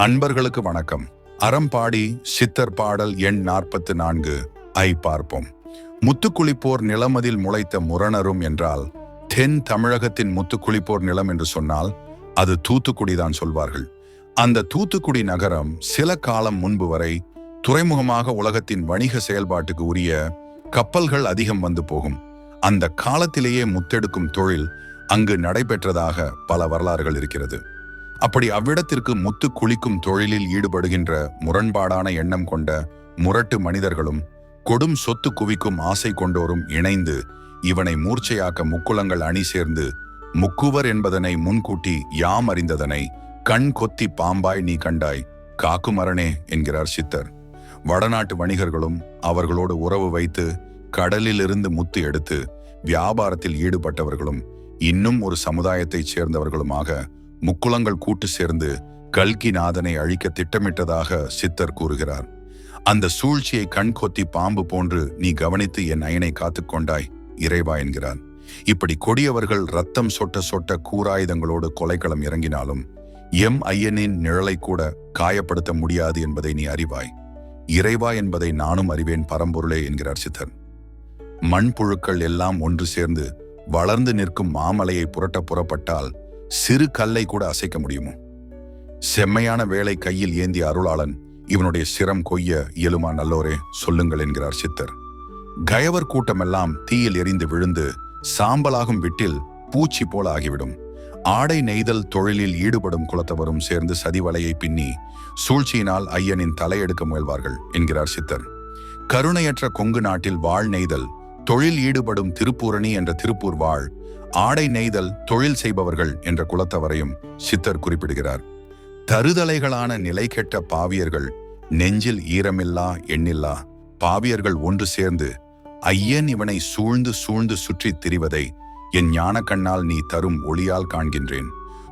அன்பர்களுக்கு வணக்கம். அறம்பாடி சித்தர் பாடல் எண் நாற்பத்து நான்கு ஐ பார்ப்போம். முத்துக்குளிப்போர் நிலமதில் முளைத்த முரணரும் என்றால் தென் தமிழகத்தின் முத்துக்குளிப்போர் நிலம் என்று சொன்னால் அது தூத்துக்குடிதான் சொல்வார்கள். அந்த தூத்துக்குடி நகரம் சில காலம் முன்பு வரை துறைமுகமாக உலகத்தின் வணிக செயல்பாட்டுக்கு உரிய கப்பல்கள் அதிகம் வந்து போகும். அந்த காலத்திலேயே முத்தெடுக்கும் தொழில் அங்கு நடைபெற்றதாக பல வரலாறுகள் இருக்கிறது. அப்படி அவ்விடத்திற்கு முத்து குளிக்கும் தொழிலில் ஈடுபடுகின்ற முரண்பாடான எண்ணம் கொண்ட முரட்டு மனிதர்களும் கொடும் சொத்து குவிக்கும் ஆசை கொண்டோரும் இணைந்து இவனை மூர்ச்சையாக்க முக்குளங்கள் அணி சேர்ந்து முக்குவர் என்பதனை முன்கூட்டி யாம் அறிந்ததனை கண் கொத்தி பாம்பாய் நீ கண்டாய் காக்குமரனே என்கிறார் சித்தர். வடநாட்டு வணிகர்களும் அவர்களோடு உறவு வைத்து கடலிலிருந்து முத்து எடுத்து வியாபாரத்தில் ஈடுபட்டவர்களும் இன்னும் ஒரு சமுதாயத்தைச் சேர்ந்தவர்களுமாக முக்குளங்கள் கூட்டு சேர்ந்து கல்கிநாதனை அழிக்க திட்டமிட்டதாக சித்தர் கூறுகிறார். அந்த சூழ்ச்சியை கண் கொத்தி பாம்பு போன்று நீ கவனித்து என் அயனை காத்துக்கொண்டாய் இறைவா என்கிறார் இப்படி கொடியவர்கள் ரத்தம் சொட்ட சொட்ட கூராயுதங்களோடு கொலைக்களம் இறங்கினாலும் எம் ஐயனின் நிழலை கூட காயப்படுத்த முடியாது என்பதை நீ அறிவாய். இறைவா என்பதை நானும் அறிவேன் பரம்பொருளே என்கிறார் சித்தர். மண்புழுக்கள் எல்லாம் ஒன்று சேர்ந்து வளர்ந்து நிற்கும் மாமலையை புரட்ட புறப்பட்டால் சிறு கல்லை கூட அசைக்க முடியுமோ? செம்மையான வேலை கையில் ஏந்திய அருளாளன் இவனுடைய சிரம் கொய்ய இயலுமா நல்லோரே சொல்லுங்கள் என்கிறார் சித்தர். கயவர் கூட்டமெல்லாம் தீயில் எரிந்து விழுந்து சாம்பலாகும் விட்டில் பூச்சி போல ஆகிவிடும். ஆடை நெய்தல் தொழிலில் ஈடுபடும் குலத்தவரும் சேர்ந்து சதிவலையை பின்னி சூழ்ச்சியினால் ஐயனின் தலையெடுக்க முயல்வார்கள் என்கிறார் சித்தர். கருணையற்ற கொங்கு நாட்டில் வாழ் நெய்தல் தொழில் ஈடுபடும் திருப்பூரணி என்ற திருப்பூர் வாழ் ஆடை நெய்தல் தொழில் செய்பவர்கள் என்ற குலத்தவரையும் சித்தர் குறிப்பிடுகிறார். தருதலைகளான நிலை கெட்ட பாவியர்கள் நெஞ்சில் ஈரமில்லா எண்ணில்லா பாவியர்கள் ஒன்று சேர்ந்து ஐயன் இவனை சூழ்ந்து சூழ்ந்து சுற்றித் திரிவதை என் ஞான கண்ணால் நீ தரும் ஒளியால் காண்கின்றேன்.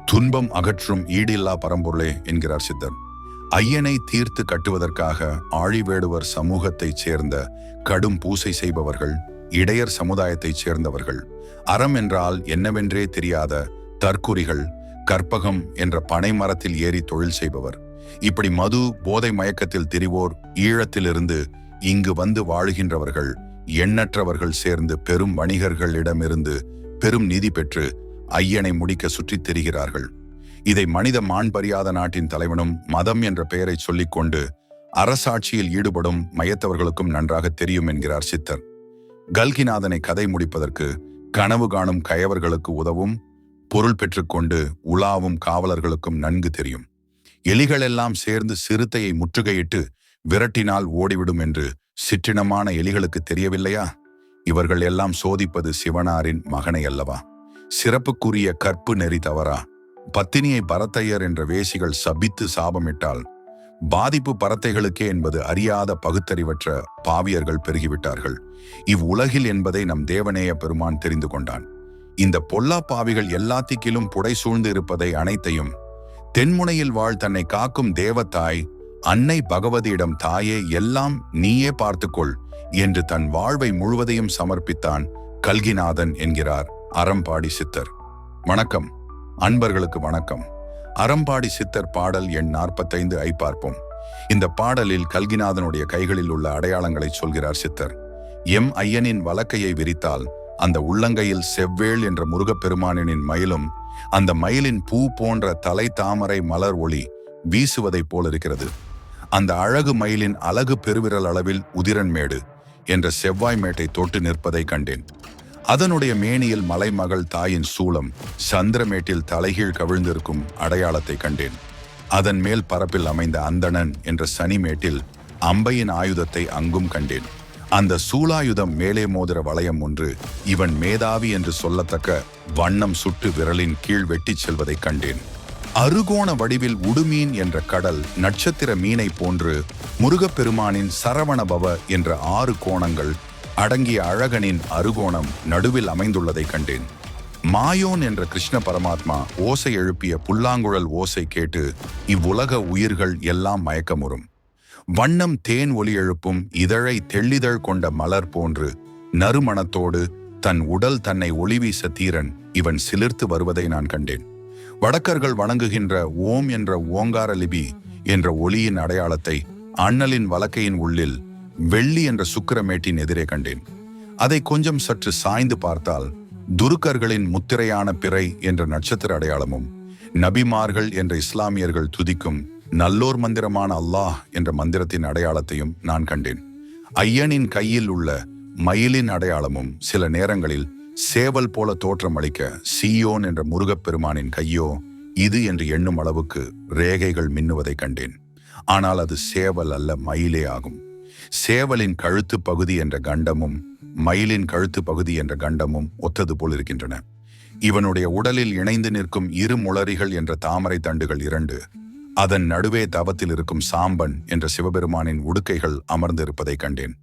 துன்பம் அகற்றும் ஈடில்லா பரம்பொருளே என்கிறார் சித்தர். ஐயனை தீர்த்து கட்டுவதற்காக ஆழிவேடுவர் சமூகத்தைச் சேர்ந்த கடும் பூசை செய்பவர்கள் இடையர் சமுதாயத்தைச் சேர்ந்தவர்கள். அறம் என்றால் என்னவென்றே தெரியாத தற்குறிகள் கற்பகம் என்ற பனை மரத்தில் ஏறி தொழில் செய்பவர். இப்படி மது போதை மயக்கத்தில் திரிவோர் ஈழத்திலிருந்து இங்கு வந்து வாழுகின்றவர்கள் எண்ணற்றவர்கள் சேர்ந்து பெரும் வணிகர்களிடமிருந்து பெரும் நிதி பெற்று ஐயனை முடிக்க சுற்றித் திரிகிறார்கள். இதை மனித மாண்பறியாத நாட்டின் தலைவனும் மதம் என்ற பெயரை சொல்லிக்கொண்டு அரசாட்சியில் ஈடுபடும் மயத்தவர்களுக்கும் நன்றாக தெரியும் என்கிறார் சித்தர். கல்கிநாதனை கதை முடிப்பதற்கு கனவு காணும் கயவர்களுக்கு உதவும் பொருள் பெற்றுக்கொண்டு உலாவும் காவலர்களுக்கும் நன்கு தெரியும். எலிகளெல்லாம் சேர்ந்து சிறுத்தையை முற்றுகையிட்டு விரட்டினால் ஓடிவிடும் என்று சிற்றினமான எலிகளுக்கு தெரியவில்லையா? இவர்கள் எல்லாம் சோதிப்பது சிவனாரின் மகனை அல்லவா? சிறப்புக்குரிய கற்பு நெறி தவறா? பத்தினியை பரத்தையர் என்ற வேசிகள் சபித்து சாபமிட்டால் பாதிப்பு பரத்தைகளுக்கே என்பது அறியாத பகுத்தறிவற்ற பாவியர்கள் பெருகிவிட்டார்கள். இவ்வுலகில் என்பதை நம் தேவனேய பெருமான் தெரிந்து கொண்டான். இந்த பொல்லா பாவிகள் எல்லாத்திக்கிலும் புடை சூழ்ந்து இருப்பதை அனைத்தையும் தென்முனையில் வாழ் தன்னை காக்கும் தேவத்தாய் அன்னை பகவதியிடம் தாயே எல்லாம் நீயே பார்த்துக்கொள் என்று தன் வாழ்வை முழுவதையும் சமர்ப்பித்தான் கல்கிநாதன் என்கிறார் அறம்பாடி சித்தர். வணக்கம். அன்பர்களுக்கு வணக்கம். அறம்பாடி சித்தர் பாடல் எண் நாற்பத்தைந்து ஐ பார்ப்போம். இந்த பாடலில் கல்கிநாதனுடைய கைகளில் உள்ள அடையாளங்களை சொல்கிறார் சித்தர். எம் ஐயனின் வலக்கையை விரித்தால் அந்த உள்ளங்கையில் செவ்வேள் என்ற முருகப்பெருமானின் மயிலும் அந்த மயிலின் பூ போன்ற தலை தாமரை மலர் ஒளி வீசுவதைப் போல் இருக்கிறது அந்த அழகு மயிலின் அழகு பெருவிரல் அளவில் உதிரன்மேடு என்ற செவ்வாய் மேட்டை தொட்டு நிற்பதை கண்டேன். அதனுடைய மேனியில் மலைமகள் தாயின் சூளம் சந்திரமேட்டில் தலைகீழ் கவிழ்ந்திருக்கும் அடையாளத்தை கண்டேன். அதன் மேல் பரப்பில் அமைந்த அந்தணன் என்ற சனிமேட்டில் அம்பையின் ஆயுதத்தை அங்கும் கண்டேன். அந்த சூலாயுதம் மேலே மோதிர வளையம் ஒன்று இவன் மேதாவி என்று சொல்லத்தக்க வண்ணம் சுட்டு விரலின் கீழ் வெட்டிச் செல்வதைக் கண்டேன். அருகோண வடிவில் உடுமீன் என்ற கடல் நட்சத்திர மீனை போன்று முருகப்பெருமானின் சரவணபவ என்ற ஆறு கோணங்கள் அடங்கிய அழகனின் அருகோணம் நடுவில் அமைந்துள்ளதை கண்டேன். மாயோன் என்ற கிருஷ்ண பரமாத்மா ஓசை எழுப்பிய புல்லாங்குழல் ஓசை கேட்டு இவ்வுலக உயிர்கள் எல்லாம் மயக்கமுறும். வண்ணம் தேன் ஒலி எழுப்பும் இதழை தெள்ளிதழ் கொண்ட மலர் போன்று நறுமணத்தோடு தன் உடல் தன்னை ஒளிவீச தீரன் இவன் சிலிர்த்து வருவதை நான் கண்டேன். வடக்கர்கள் வணங்குகின்ற ஓம் என்ற ஓங்கார லிபி என்ற ஒளியின் அடையாளத்தை அண்ணலின் வலக்கையின் உள்ளில் வெள்ளி என்ற சுக்கிரமேட்டின் எதிரே கண்டேன். அதை கொஞ்சம் சற்று சாய்ந்து பார்த்தால் துருக்கர்களின் முத்திரையான பிறை என்ற நட்சத்திர அடையாளமும் நபிமார்கள் என்ற இஸ்லாமியர்கள் துதிக்கும் நல்லோர் மந்திரமான அல்லாஹ் என்ற மந்திரத்தின் அடையாளத்தையும் நான் கண்டேன். ஐயனின் கையில் உள்ள மயிலின் அடையாளமும் சில நேரங்களில் சேவல் போல தோற்றமளிக்க சியோன் என்ற முருகப்பெருமானின் கையோ இது என்று எண்ணும் அளவுக்கு ரேகைகள் மின்னுவதை கண்டேன். ஆனால் அது சேவல் அல்ல மயிலே ஆகும். சேவலின் கழுத்து பகுதி என்ற கண்டமும் மயிலின் கழுத்து பகுதி என்ற கண்டமும் ஒத்தது போல் இருக்கின்றன. இவனுடைய உடலில் இணைந்து நிற்கும் இரு முளரிகள் என்ற தாமரை தண்டுகள் இரண்டு அதன் நடுவே தவத்தில் இருக்கும் சாம்பன் என்ற சிவபெருமானின் உடுக்கைகள் அமர்ந்திருப்பதை கண்டேன்.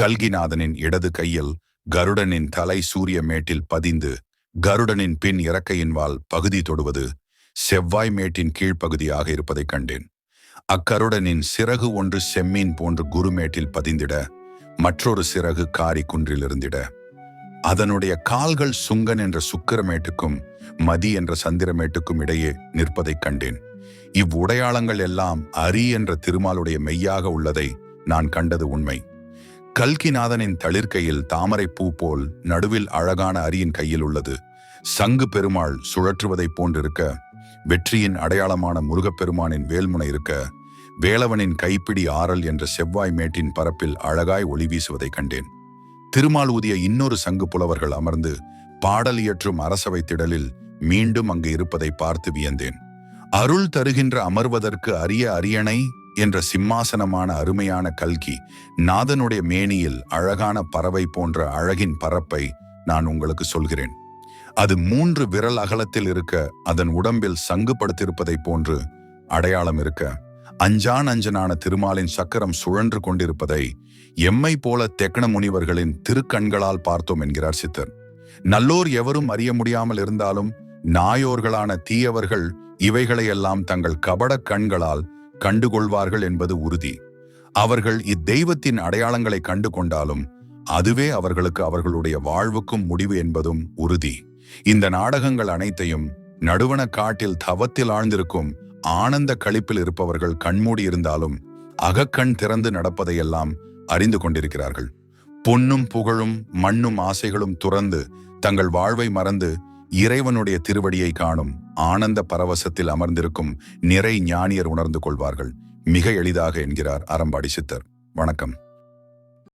கல்கிநாதனின் இடது கையில் கருடனின் தலை சூரிய மேட்டில் பதிந்து கருடனின் பின் இறக்கையின் வால் பகுதி தொடுவது செவ்வாய் மேட்டின் கீழ்ப்பகுதியாக இருப்பதைக் கண்டேன். அக்கருடனின் சிறகு ஒன்று செம்மீன் போன்று குருமேட்டில் பதிந்திட மற்றொரு சிறகு காரி குன்றில் இருந்திட. அதனுடைய கால்கள் சுங்கன் என்ற சுக்கிரமேட்டுக்கும் மதி என்ற சந்திரமேட்டுக்கும் இடையே நிற்பதைக் கண்டேன். இவ்வுடையாளங்கள் எல்லாம் அரி என்ற திருமாலுடைய மெய்யாக உள்ளதை நான் கண்டது உண்மை. கல்கிநாதனின் தளிர்கையில் தாமரை பூ போல் நடுவில் அழகான அரியின் கையில் உள்ளது. சங்கு பெருமாள் சுழற்றுவதைப் போன்றிருக்க வெற்றியின் அடையாளமான முருகப்பெருமானின் வேல்முனை இருக்க வேலவனின் கைப்பிடி ஆறல் என்ற செவ்வாய் மேட்டின் பரப்பில் அழகாய் ஒளி வீசுவதை கண்டேன். திருமால் ஊதிய இன்னொரு சங்கு புலவர்கள் அமர்ந்து பாடல் இயற்றும் அரசவை திடலில் மீண்டும் அங்கு இருப்பதை பார்த்து வியந்தேன். அருள் தருகின்ற அமர்வதற்கு அரிய அரியணை என்ற சிம்மாசனமான அருமையான கல்கி நாதனுடைய மேனியில் அழகான பறவை போன்ற அழகின் பரப்பை நான் உங்களுக்கு சொல்கிறேன். அது மூன்று விரல் அகலத்தில் இருக்க அதன் உடம்பில் சங்கு படுத்திருப்பதைப் போன்று அடையாளம் இருக்க. அஞ்சான் அஞ்சனான திருமாலின் சக்கரம் சுழன்று கொண்டிருப்பதை எம்மை போல தெக்கண முனிவர்களின் திருக்கண்களால் பார்த்தோம் என்கிறார் சித்தர். நல்லோர் எவரும் அறிய முடியாமல் இருந்தாலும் நாயோர்களான தீயவர்கள் இவைகளையெல்லாம் தங்கள் கபட கண்களால் கண்டுகொள்வார்கள் என்பது உறுதி. அவர்கள் இத்தெய்வத்தின் அடையாளங்களை கண்டு கொண்டாலும் அதுவே அவர்களுக்கு அவர்களுடைய வாழ்வுக்கும் முடிவு என்பதும் உறுதி. இந்த நாடகங்கள் அனைத்தையும் நடுவன காட்டில் தவத்தில் ஆழ்ந்திருக்கும் ஆனந்த கழிப்பில் இருப்பவர்கள் கண்மூடி இருந்தாலும் அகக்கண் திறந்து நடப்பதையெல்லாம் அறிந்து கொண்டிருக்கிறார்கள். பொன்னும் புகழும் மண்ணும் ஆசைகளும் துறந்து தங்கள் வாழ்வை மறந்து இறைவனுடைய திருவடியை காணும் ஆனந்த பரவசத்தில் அமர்ந்திருக்கும் நிறை ஞானியர் உணர்ந்து கொள்வார்கள். மிக எளிதாக என்கிறார் அறம்பாடி சித்தர். வணக்கம்.